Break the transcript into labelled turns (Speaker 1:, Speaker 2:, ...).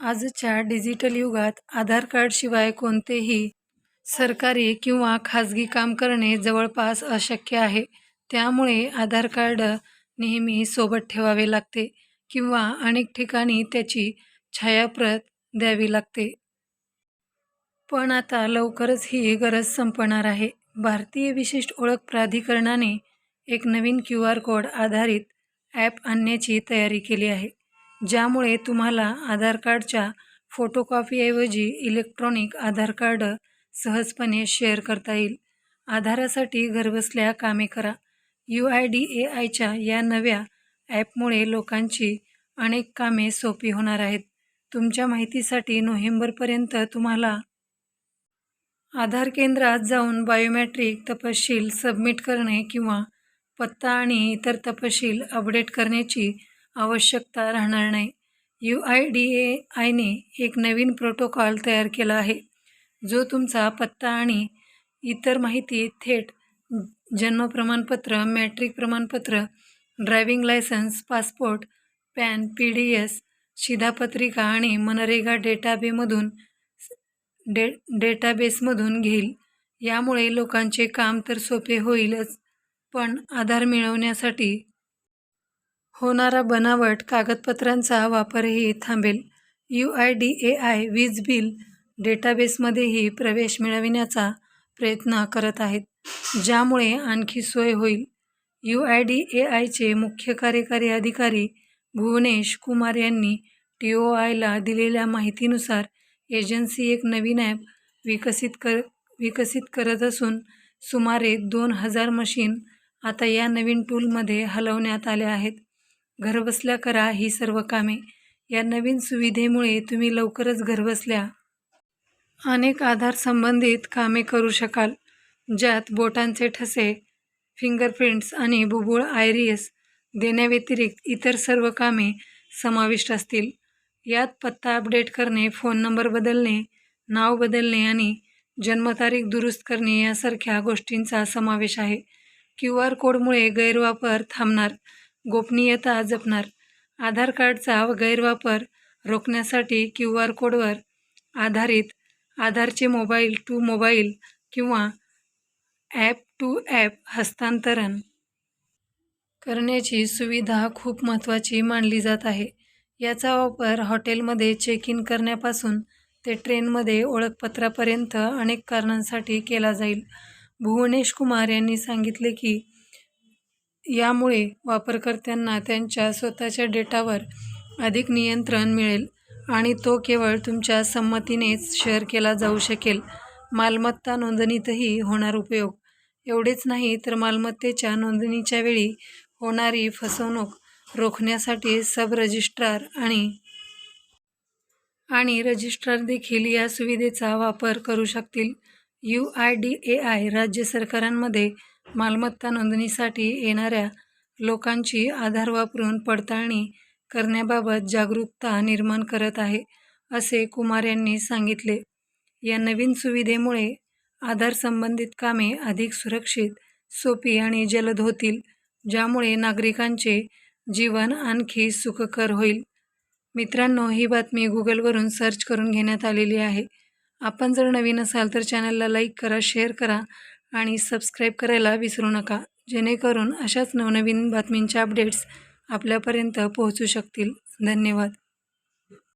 Speaker 1: आजच्या डिजिटल युगात आधार कार्डशिवाय कोणतेही सरकारी किंवा खाजगी काम करणे जवळपास अशक्य आहे. त्यामुळे आधार कार्ड नेहमी सोबत ठेवावे लागते किंवा अनेक ठिकाणी त्याची छायाप्रत द्यावी लागते. पण आता लवकरच ही गरज संपणार आहे. भारतीय विशिष्ट ओळख प्राधिकरणाने एक नवीन क्यू आर कोड आधारित ॲप आणण्याची तयारी केली आहे. ज्यामुळे तुम्हाला आधार कार्डच्या फोटोकॉपीऐवजी इलेक्ट्रॉनिक आधार कार्ड सहजपणे शेअर करता येईल. आधारासाठी घरबसल्या कामे करा यू आय डी ए आयच्या या नव्या ॲपमुळे लोकांची अनेक कामे सोपी होणार आहेत. तुमच्या माहितीसाठी नोव्हेंबरपर्यंत तुम्हाला आधार केंद्रात जाऊन बायोमॅट्रिक तपशील सबमिट करणे किंवा पत्ता आणि इतर तपशील अपडेट करण्याची आवश्यकता राहणार नाही. यू आय डी ए आयने एक नवीन प्रोटोकॉल तयार केला आहे, जो तुमचा पत्ता आणि इतर माहिती थेट जन्म प्रमाणपत्र, मॅट्रिक प्रमाणपत्र, driving licence, passport, PAN, P D S शिधापत्रिका आणि मनरेगा डेटाबेमधून डे डेटाबेसमधून घेईल. यामुळे लोकांचे काम तर सोपे होईलच, पण आधार मिळवण्यासाठी होणारा बनावट कागदपत्रांचा वापरही थांबेल. U I D A I वीज बिल डेटाबेसमध्येही प्रवेश मिळविण्याचा प्रयत्न करत आहेत ज्यामुळे आणखी सोय होईल. यू आय डी ए आयचे मुख्य कार्यकारी अधिकारी भुवनेश कुमार यांनी टी ओ आयला दिलेल्या माहितीनुसार, एजन्सी एक नवीन ॲप विकसित कर विकसित करत असून सुमारे दोन हजार मशीन आता या नवीन टूलमध्ये हलवण्यात आल्या आहेत. घरबसल्या करा ही सर्व कामे या नवीन सुविधेमुळे तुम्ही लवकरच घरबसल्या अनेक आधार-संबंधित कामे करू शकाल, ज्यात बोटांचे ठसे, फिंगरप्रिंट्स आणि बुबुळ आयरियस देण्याव्यतिरिक्त इतर सर्व कामे समाविष्ट असतील. यात पत्ता अपडेट करणे, फोन नंबर बदलणे, नाव बदलणे आणि जन्मतारीख दुरुस्त करणे यासारख्या गोष्टींचा समावेश आहे. क्यू आर कोडमुळे गैरवापर थांबणार, गोपनीयता जपणार आधार कार्डचा गैरवापर रोखण्यासाठी क्यू आर कोडवर आधारित आधारचे मोबाईल टू मोबाईल किंवा ॲप टू ॲप हस्तांतरण करण्याची सुविधा खूप महत्त्वाची मानली जात आहे. याचा वापर हॉटेलमध्ये चेक इन करण्यापासून ते ट्रेनमध्ये ओळखपत्रापर्यंत अनेक कारणांसाठी केला जाईल. भुवनेश कुमार यांनी सांगितले की, यामुळे वापरकर्त्यांना त्यांच्या स्वतःच्या डेटावर अधिक नियंत्रण मिळेल आणि तो केवळ तुमच्या संमतीनेच शेअर केला जाऊ शकेल. मालमत्ता नोंदणीतही होणार उपयोग एवढेच नाही तर मालमत्तेच्या नोंदणीच्या वेळी होणारी फसवणूक रोखण्यासाठी सब-रजिस्ट्रार आणि आणि रजिस्ट्रार देखील या सुविधेचा वापर करू शकतील. U I D A I राज्य सरकारांमध्ये मालमत्ता नोंदणीसाठी येणाऱ्या लोकांची आधार वापरून पडताळणी करण्याबाबत जागरूकता निर्माण करत आहे, असे कुमार यांनी सांगितले. या नवीन सुविधेमुळे आधार-संबंधित कामे अधिक सुरक्षित, सोपी आणि जलद होतील, ज्यामुळे नागरिकांचे जीवन आणखी सुखकर होईल. मित्रांनो, ही बातमी गुगलवरून सर्च करून घेण्यात आलेली आहे. आपण जर नवीन असाल तर चॅनलला लाईक करा, शेअर करा आणि सबस्क्राईब करायला विसरू नका, जेणेकरून अशाच नवनवीन बातमींच्या अपडेट्स आपल्यापर्यंत पोहोचू शकतील. धन्यवाद.